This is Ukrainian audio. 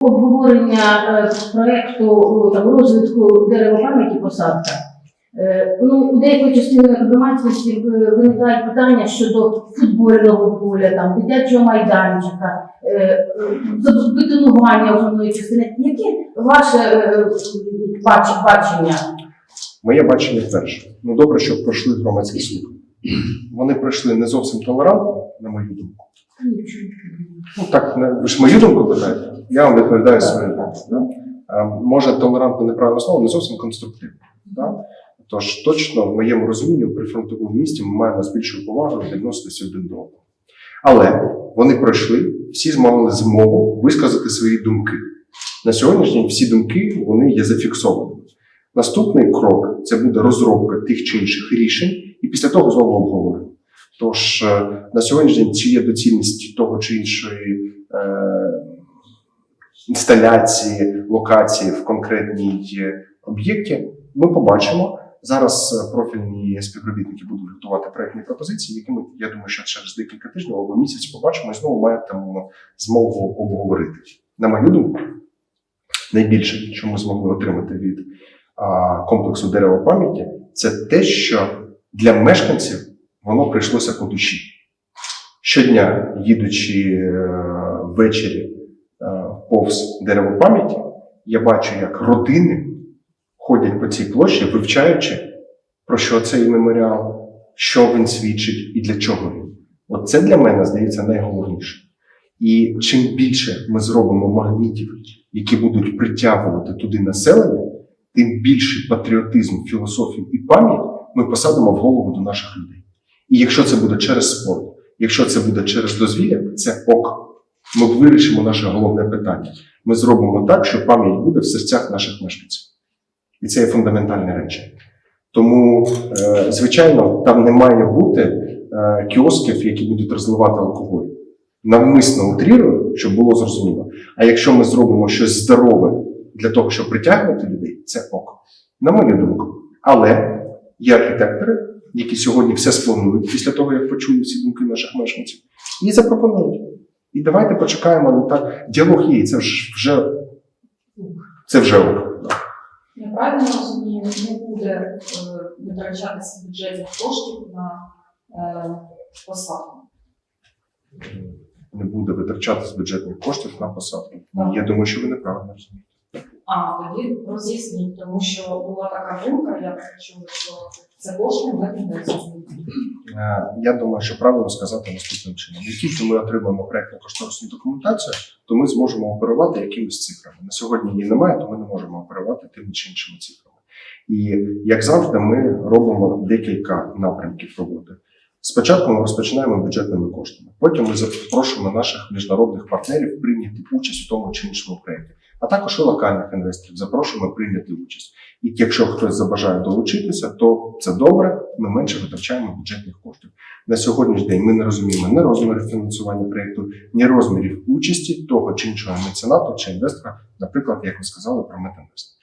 обговорення е, проекту о, там розвитку деревопам'яті посадка. Е, Ну, у деякої частини громадськості е, виникають питання щодо футбольного поля, там дитячого майданчика, е, е, бетонування основної частини. Яке ваше е, бач- бачення? Моє бачення перше. Ну добре, що пройшли громадські слухання. Вони пройшли не зовсім толерантно, на мою думку. Ну так, ви ж мою думку питаєте. Я вам відповідаю свою думку. Да? Може, толерантно неправильне слово, не зовсім конструктивно. Да? Тож точно, в моєму розумінні, при фронтовому місті ми маємо з більшою повагою відноситися один до одного. Але вони пройшли, всі змогли змогу висказати свої думки. На сьогоднішній день всі думки вони є зафіксованими. Наступний крок це буде розробка тих чи інших рішень, і після того знову обговорення. Тож е, на сьогоднішній день чи є доцільність того чи іншої е, інсталяції, локації в конкретній е, об'єкті, ми побачимо. Зараз профільні співробітники будуть готувати проектні пропозиції, які ми, я думаю, що через декілька тижнів або місяць побачимо і знову матимемо змогу обговорити. На мою думку, найбільше, що ми змогли отримати від а, комплексу дерева пам'яті, це те, що для мешканців воно прийшлося по душі. Щодня, їдучи е, ввечері е, повз дерево пам'яті, я бачу, як родини ходять по цій площі, вивчаючи, про що цей меморіал, що він свідчить і для чого він. От це для мене здається найголовніше. І чим більше ми зробимо магнітів, які будуть притягувати туди населення, тим більший патріотизм, філософію і пам'ять ми посадимо в голову до наших людей. І якщо це буде через спорт, якщо це буде через дозвілля, це ок. Ми вирішимо наше головне питання. Ми зробимо так, що пам'ять буде в серцях наших мешканців. І це є фундаментальне речі. Тому, е, звичайно, там не має бути е, кіосків, які будуть розливати алкоголь. Навмисно утрірую, щоб було зрозуміло. А якщо ми зробимо щось здорове для того, щоб притягувати людей, це ок. На мою думку. Але є архітектори, які сьогодні все спланують після того, як почули всі думки наших мешканців, і запропонують. І давайте почекаємо на так. Діалог є, це вже, це вже ок. Я правильно розумію, не буде е, витрачатися бюджетних коштів на е, посадку. Не буде витрачати з бюджетних коштів на посадку. Ну, Я думаю, що ви неправильно розумієте. А тоді роз'ясніть, тому що була така думка, я чула, що це ми не розуміємо. Е, Я думаю, що правильно сказати наступним чином. Як тільки ми отримаємо проєктну кошторисну документацію, то ми зможемо оперувати якимись цифрами. На сьогодні її немає, то ми не можемо оперувати тими чи іншими цифрами. І як завжди, ми робимо декілька напрямків роботи. Спочатку ми розпочинаємо бюджетними коштами. Потім ми запрошуємо наших міжнародних партнерів прийняти участь у тому чи іншому проєкті, а також і локальних інвесторів запрошуємо прийняти участь. І якщо хтось забажає долучитися, то це добре. Ми менше витрачаємо бюджетних коштів. На сьогоднішній день ми не розуміємо ні розмірів фінансування проєкту, ні розмірів участі того чи іншого меценату чи інвестора, наприклад, як ви сказали про Метинвест.